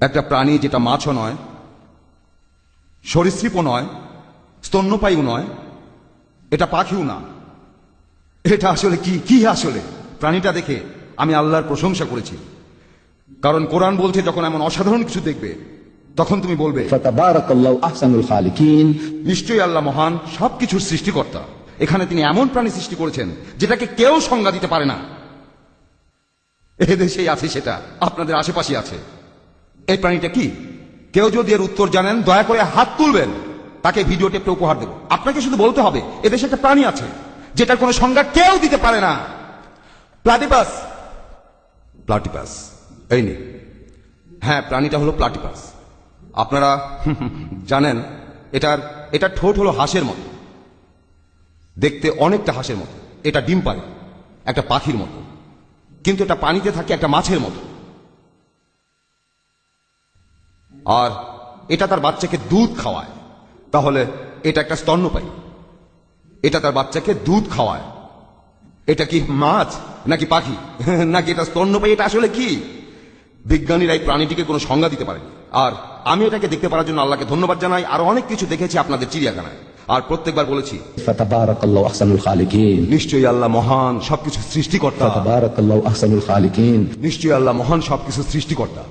একটা প্রাণী যেটা মাছও নয় সরীসৃপও নয় স্তন্যপায়ু নয় এটা পাখিও না। এটা আসলে কি কি আসলে? প্রাণীটা দেখে আমি আল্লাহর প্রশংসা করেছি। কারণ কোরআন বলছে যখন এমন অসাধারণ কিছু দেখবে তখন তুমি বলবে নিশ্চয়ই আল্লাহ মহান সবকিছুর সৃষ্টিকর্তা। এখানে তিনি এমন প্রাণী সৃষ্টি করেছেন যেটাকে কেউ সংজ্ঞা দিতে পারে না। এদেশেই আছে সেটা আপনাদের আশেপাশে আছে। এই প্রাণীটা কি? কেউ যদি এর উত্তর জানেন, দয়া করে হাত তুলবেন। তাকে ভিডিও টেপটা উপহার দেব। আপনাকে শুধু বলতে হবে এদেশে একটা প্রাণী আছে, যেটার কোনো সংজ্ঞা কেউ দিতে পারে না। প্লাটিপাস। প্লাটিপাস। এই নে। হ্যাঁ প্রাণীটা হলো প্লাটিপাস। আপনারা জানেন, এটার এটার ঠোঁট হলো হাঁসের মতো। দেখতে অনেকটা হাঁসের মতো। এটা ডিম পারে একটা পাখির মতো। কিন্তু এটা পানিতে থাকে একটা মাছের মতো। আর এটা তার বাচ্চাকে দুধ খাওয়ায়। তাহলে এটা একটা স্তন্যপায়ী। এটা তার বাচ্চাকে দুধ খাওয়ায়। এটা কি মাছ নাকি পাখি? নাকি এটা স্তন্যপায়ী? এটা আসলে কি? বিজ্ঞানীরা এই প্রাণীটিকে কোনো সংজ্ঞা দিতে পারেনি। আর আমি এটাকে দেখতে পারার জন্য আল্লাহকে ধন্যবাদ জানাই। আর অনেক কিছু দেখেছি আপনাদের চিড়িয়াখানায়। আর প্রত্যেকবার বলেছি নিশ্চয়ই আল্লাহ মহান সবকিছু সৃষ্টিকর্তা। নিশ্চয়ই আল্লাহ মহান সবকিছু সৃষ্টিকর্তা।